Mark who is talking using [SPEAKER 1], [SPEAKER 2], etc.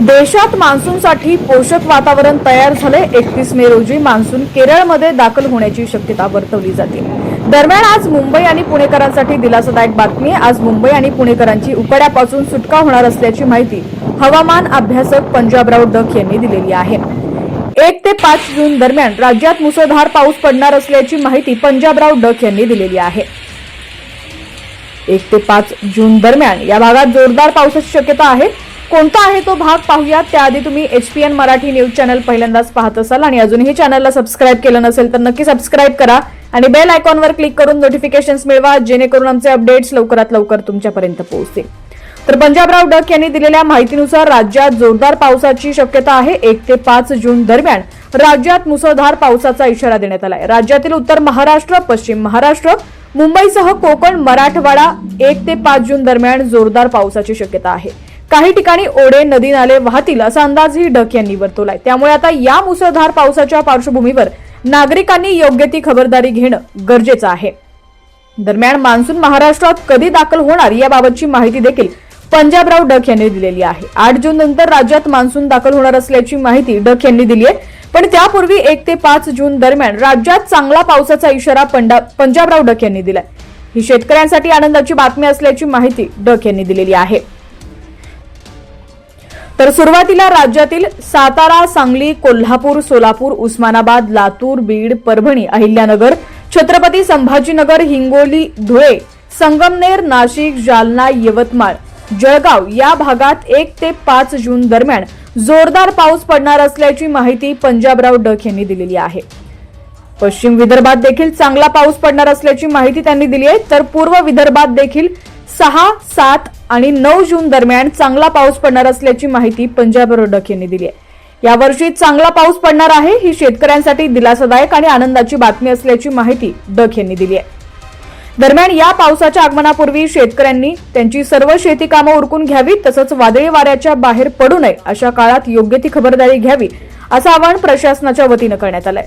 [SPEAKER 1] देशात मान्सूनसाठी पोषक वातावरण तयार झाले एकतीस मे रोजी मान्सून केरळमध्ये दाखल होण्याची शक्यता वर्तवली जाते. दरम्यान आज मुंबई आणि पुणेकरांसाठी दिलासादायक बातमी. आज मुंबई आणि पुणेकरांची उकड्यापासून सुटका होणार असल्याची माहिती हवामान अभ्यासक पंजाबराव डक यांनी दिलेली आहे. एक ते पाच जून दरम्यान राज्यात मुसळधार पाऊस पडणार असल्याची माहिती पंजाबराव डक यांनी दिलेली आहे. एक ते पाच जून दरम्यान या भागात जोरदार पावसाची शक्यता आहे. कोणता आहे तो भाग पाहूयात. त्याआधी तुम्ही H P N Marathi news channel पहिल्यांदाच पाहत असाल आणि अजूनही चॅनलला सबस्क्राईब केलं नसेल तर नक्की सबस्क्राईब करा आणि बेल आयकॉनवर क्लिक करून नोटिफिकेशन्स मिळवा जेणेकरून आमचे अपडेट्स लवकरात लवकर तुमच्यापर्यंत पोहोचतील. तर पंजाबराव डक यांनी दिलेल्या माहितीनुसार राज्यात जोरदार पावसाची शक्यता आहे. एक ते पाच जून दरम्यान राज्यात मुसळधार पावसाचा इशारा देण्यात आलाय. राज्यातील उत्तर महाराष्ट्र पश्चिम महाराष्ट्र मुंबईसह कोकण मराठवाडा एक ते पाच जून दरम्यान जोरदार पावसाची शक्यता आहे. काही ठिकाणी ओढे नदी नाले वाहतील असा अंदाजही डक यांनी वर्तवलाय. त्यामुळे आता या मुसळधार पावसाच्या पार्श्वभूमीवर नागरिकांनी योग्य ती खबरदारी घेणं गरजेचं आहे. दरम्यान मान्सून महाराष्ट्रात कधी दाखल होणार याबाबतची माहिती देखील पंजाबराव डक यांनी दिलेली आहे. आठ जून नंतर राज्यात मान्सून दाखल होणार असल्याची माहिती डक यांनी दिली आहे. पण त्यापूर्वी एक ते पाच जून दरम्यान राज्यात चांगला पावसाचा इशारा पंडा- पंजाबराव डक यांनी दिलाय. ही शेतकऱ्यांसाठी आनंदाची बातमी असल्याची माहिती डक यांनी दिलेली आहे. तर सुरुवातीला राज्यातील सातारा सांगली कोल्हापूर सोलापूर उस्मानाबाद लातूर बीड परभणी अहिल्यानगर छत्रपती संभाजीनगर हिंगोली धुळे संगमनेर नाशिक जालना यवतमाळ जळगाव या भागात एक ते पाच जून दरम्यान जोरदार पाऊस पडणार असल्याची माहिती पंजाबराव डक यांनी दिलेली आहे. पश्चिम विदर्भात देखील चांगला पाऊस पडणार असल्याची माहिती त्यांनी दिली आहे. तर पूर्व विदर्भात देखील सहा सात आणि नऊ जून दरम्यान चांगला पाऊस पडणार असल्याची माहिती पंजाब डक यांनी दिली आहे. यावर्षी चांगला पाऊस पडणार आहे ही शेतकऱ्यांसाठी दिलासादायक आणि आनंदाची बातमी असल्याची माहिती डक यांनी दिली आहे. दरम्यान या पावसाच्या आगमनापूर्वी शेतकऱ्यांनी त्यांची सर्व शेती कामं उरकून घ्यावी तसंच वादळी वाऱ्याच्या बाहेर पडू नये अशा काळात योग्य ती खबरदारी घ्यावी असं आवाहन प्रशासनाच्या वतीनं करण्यात आलंय.